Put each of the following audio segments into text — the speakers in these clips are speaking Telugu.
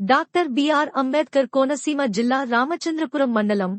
డాక్టర్ బిఆర్ అంబేద్కర్ కోనసీమ జిల్లా రామచంద్రపురం మండలం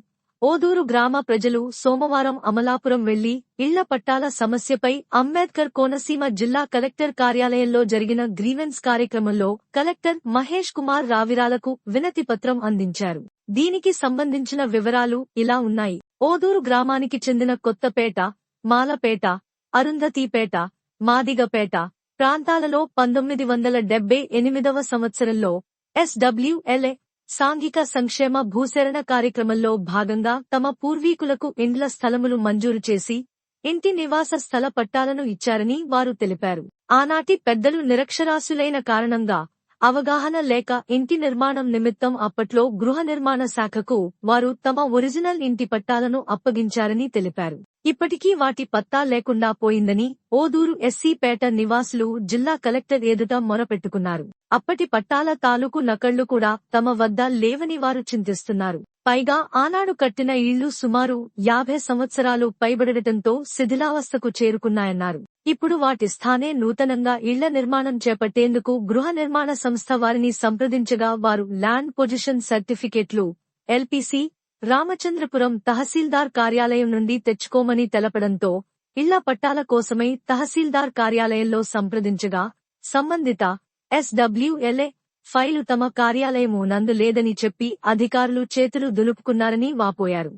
ఓదూరు గ్రామ ప్రజలు సోమవారం అమలాపురం వెళ్ళి ఇళ్ళ పట్టాల సమస్యపై అంబేద్కర్ కోనసీమ జిల్లా కలెక్టర్ కార్యాలయంలో జరిగిన గ్రీవెన్స్ కార్యక్రమంలో కలెక్టర్ మహేష్ కుమార్ రావిరాలకు వినతిపత్రం అందించారు. దీనికి సంబంధించిన వివరాలు ఇలా ఉన్నాయి. ఓదూరు గ్రామానికి చెందిన కొత్తపేట మాలపేట అరుంధతీపేట మాదిగపేట ప్రాంతాలలో పంతొమ్మిది వందల డెబ్బై ఎనిమిదవ సంవత్సరంలో ఎస్డబ్ల్యూఎల్ఏ సాంఘిక సంక్షేమ భూసేరణ కార్యక్రమంలో భాగంగా తమ పూర్వీకులకు ఇండ్ల స్థలములు మంజూరు చేసి ఇంటి నివాస స్థల పట్టాలను ఇచ్చారని వారు తెలిపారు. ఆనాటి పెద్దలు నిరక్షరాస్యులైన కారణంగా అవగాహన లేక ఇంటి నిర్మాణం నిమిత్తం అప్పట్లో గృహ నిర్మాణ శాఖకు వారు తమ ఒరిజినల్ ఇంటి పట్టాలను అప్పగించారని తెలిపారు. ఇప్పటికీ వాటి పత్తా లేకుండా పోయిందని ఓదూరు ఎస్సీపేట నివాసులు జిల్లా కలెక్టర్ ఎదుట మొరపెట్టుకున్నారు. అప్పటి పట్టాల తాలూకు నకళ్ళు కూడా తమ వద్ద లేవని వారు చింతిస్తున్నారు. పైగా ఆనాడు కట్టిన ఇళ్ళు సుమారు యాభై సంవత్సరాలు పైబడటంతో శిథిలావస్థకు చేరుకున్నాయన్నారు. ఇప్పుడు వాటి స్థానే నూతనంగా ఇళ్ళ నిర్మాణం చేపట్టేందుకు గృహ నిర్మాణ సంస్థ వారిని సంప్రదించగా వారు ల్యాండ్ పొజిషన్ సర్టిఫికెట్లు ఎల్పిసి రామచంద్రపురం తహసీల్దార్ కార్యాలయం నుండి తెచ్చుకోమని తెలపడంతో ఇళ్ళ పట్టాల కోసమై తహసీల్దార్ కార్యాలయంలో సంప్రదించగా సంబంధిత ఎస్డబ్ల్యూఎల్ఏ ఫైలు తమ కార్యాలయము నందు లేదని చెప్పి అధికారులు చేతులు దులుపుకున్నారని వాపోయారు.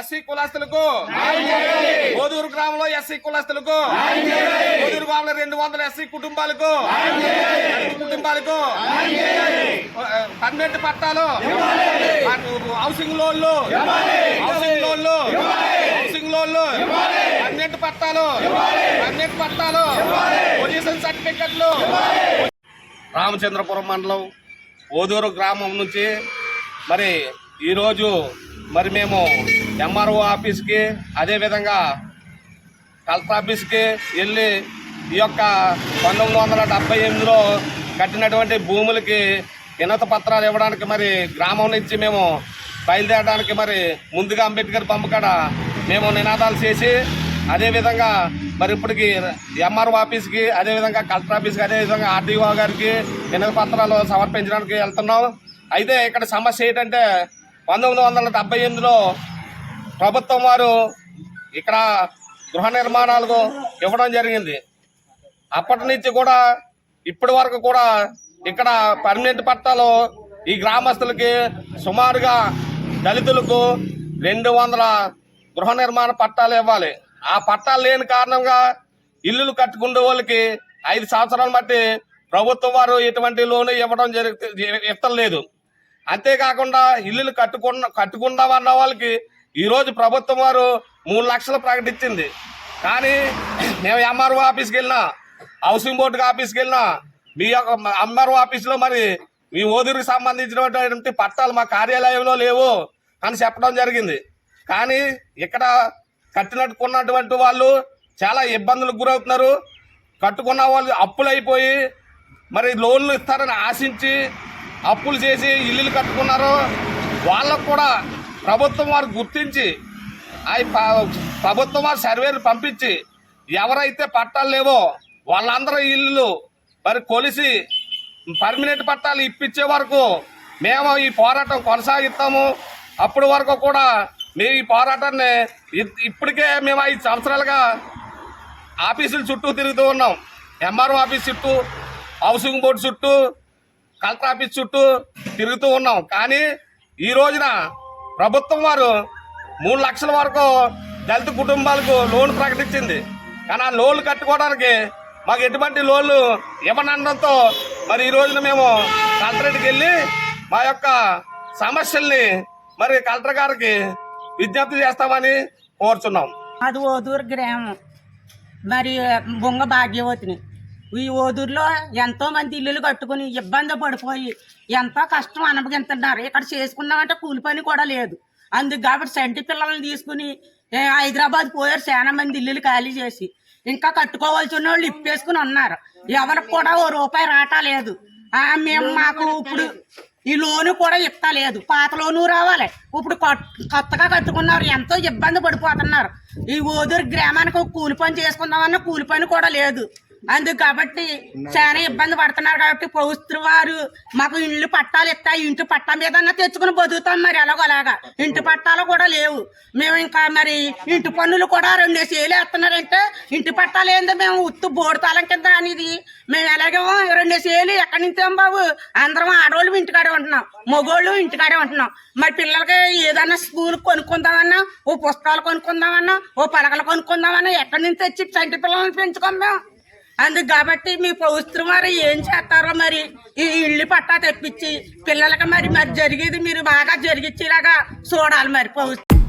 ఎస్సీ కులస్తులకు! ఓదూరు గ్రామంలో ఎస్సీ కులస్తులకు! ఓదూరు గ్రామంలో రెండు వందల ఎస్సీ కుటుంబాలకు! కుటుంబాలకు! పన్నెండు పట్టాలు! హౌసింగ్ లోన్లు! హౌసింగ్ లోన్లు! హౌసింగ్ లోన్లు! పన్నెండు పట్టాలు. పన్నెండు పట్టాలు. పొజిషన్ సర్టిఫికెట్లు. రామచంద్రపురం మండలం ఓదూరు గ్రామం నుంచి మరి ఈరోజు మరి మేము ఎంఆర్ఓ ఆఫీస్కి అదేవిధంగా కలెక్టర్ ఆఫీస్కి వెళ్ళి ఈ యొక్క పంతొమ్మిది వందల డెబ్బై ఎనిమిదిలో కట్టినటువంటి భూములకి వినత పత్రాలు ఇవ్వడానికి మరి గ్రామం నుంచి మేము బయలుదేరడానికి మరి ముందుగా అంబేద్కర్ పంపకాడ మేము నినాదాలు చేసి అదేవిధంగా మరి ఇప్పటికి ఎంఆర్ఓ ఆఫీస్కి అదేవిధంగా కలెక్టర్ ఆఫీస్కి అదేవిధంగా ఆర్డీఓ గారికి వినతి పత్రాలు సమర్పించడానికి వెళ్తున్నాం. అయితే ఇక్కడ సమస్య ఏంటంటే పంతొమ్మిది వందల డెబ్బై ఎనిమిదిలో ప్రభుత్వం వారు ఇక్కడ గృహ నిర్మాణాలకు ఇవ్వడం జరిగింది. అప్పటి నుంచి కూడా ఇప్పటి వరకు కూడా ఇక్కడ పర్మనెంట్ పట్టాలు ఈ గ్రామస్తులకి సుమారుగా దళితులకు రెండు వందల గృహ నిర్మాణ పట్టాలు ఇవ్వాలి. ఆ పట్టాలు లేని కారణంగా ఇల్లులు కట్టుకునే వాళ్ళకి ఐదు సంవత్సరాలు బట్టి ప్రభుత్వం వారు ఎటువంటి లోను ఇవ్వడం జరుగుతుంది ఇవ్వలేదు అంతేకాకుండా ఇల్లులు కట్టుకున్న కట్టుకుందాం అన్న వాళ్ళకి ఈరోజు ప్రభుత్వం వారు మూడు లక్షలు ప్రకటించింది. కానీ మేము ఎంఆర్ఓ ఆఫీస్కి వెళ్ళినా హౌసింగ్ బోర్డుకి ఆఫీస్కి వెళ్ళినా మీ యొక్క ఎంఆర్ఓ ఆఫీస్లో మరి మీ ఓదూరికి సంబంధించినటువంటి పట్టాలు మా కార్యాలయంలో లేవు అని చెప్పడం జరిగింది. కానీ ఇక్కడ కట్టినట్టుకున్నటువంటి వాళ్ళు చాలా ఇబ్బందులకు గురవుతున్నారు. కట్టుకున్న వాళ్ళు అప్పులు అయిపోయి మరి లోన్లు ఇస్తారని ఆశించి అప్పులు చేసి ఇల్లులు కట్టుకున్నారు. వాళ్ళకు కూడా ప్రభుత్వం వారు గుర్తించి అవి ప్రభుత్వం వారు సర్వేలు పంపించి ఎవరైతే పట్టాలు లేవో వాళ్ళందరూ ఇల్లు మరి కొలిసి పర్మనెంట్ పట్టాలు ఇప్పించే వరకు మేము ఈ పోరాటం కొనసాగిస్తాము. అప్పటి వరకు కూడా మేము ఈ పోరాటాన్ని ఇ- ఇప్పటికే మేము ఐదు సంవత్సరాలుగా ఆఫీసుల చుట్టూ తిరుగుతూ ఉన్నాం. ఎంఆర్ఓ ఆఫీస్ చుట్టూ హౌసింగ్ బోర్డు చుట్టూ కలెక్టర్ ఆఫీస్ చుట్టూ తిరుగుతూ ఉన్నాం. కానీ ఈ రోజున ప్రభుత్వం వారు మూడు లక్షల వరకు దళిత కుటుంబాలకు లోన్ ప్రకటించింది. కానీ ఆ లోన్లు కట్టుకోవడానికి మాకు ఎటువంటి లోన్లు ఇవ్వనండంతో మరి ఈ రోజున మేము కలెక్టరేట్కి వెళ్ళి మా యొక్క సమస్యల్ని మరి కలెక్టర్ గారికి విజ్ఞప్తి చేస్తామని కోరుచున్నాం. అది ఓదూరు గ్రామం. మరి బొంగ భాగ్యవతిని. ఈ ఓదూరులో ఎంతో మంది ఇల్లులు కట్టుకుని ఇబ్బంది పడిపోయి ఎంతో కష్టం అనుభవిస్తున్నారు. ఇక్కడ చేసుకుందామంటే కూలి పని కూడా లేదు. అందుకు కాబట్టి సంటి పిల్లల్ని తీసుకుని హైదరాబాద్ పోయారు చాలా మంది ఇల్లులు ఖాళీ చేసి. ఇంకా కట్టుకోవాల్సిన వాళ్ళు ఇప్పేసుకుని ఉన్నారు. ఎవరికి కూడా ఓ రూపాయి రాటా లేదు. మేము మాకు ఇప్పుడు ఈ లోను కూడా ఇస్తలేదు పాత లోను రావాలి. ఇప్పుడు కొత్తగా కట్టుకున్నారు ఎంతో ఇబ్బంది పడిపోతున్నారు. ఈ ఓదూరు గ్రామానికి కూలి పని చేసుకుందామన్నా కూలి పని కూడా లేదు. అందుకు కాబట్టి చాలా ఇబ్బంది పడుతున్నారు కాబట్టి ప్రభుత్వం వారు మాకు ఇల్లు పట్టాలు ఇస్తా ఇంటి పట్టా మీద తెచ్చుకుని బతుకుతాం మరి ఎలాగోలాగా ఇంటి పట్టాలు కూడా లేవు. మేము ఇంకా మరి ఇంటి పన్నులు కూడా రెండేసి ఏళ్ళు వేస్తున్నారంటే ఇంటి పట్టాలు ఏందో? మేము ఉత్తు బోడుతాలం కింద అనేది. మేము ఎలాగేమో రెండేసి ఏళ్ళు ఎక్కడి నుంచి బాబు? అందరం ఆడవాళ్ళు ఇంటికాడే ఉంటున్నాం. మగోళ్ళు ఇంటికాడే ఉంటున్నాం. మరి పిల్లలకి ఏదన్నా స్కూల్ కొనుక్కుందామన్నా ఓ పుస్తకాలు కొనుక్కుందామన్నా ఓ పలకలు కొనుక్కుందామన్నా ఎక్కడి నుంచి తెచ్చి చంటి పిల్లల్ని పెంచుకోం మేము? అందుకు కాబట్టి మీ ప్రభుత్వం వారు ఏం చేస్తారో మరి ఈ ఇల్లు పట్టా తెప్పించి పిల్లలకి మరి మరి జరిగేది మీరు బాగా జరిగించేలాగా చూడాలి మరి ప్రభుత్వం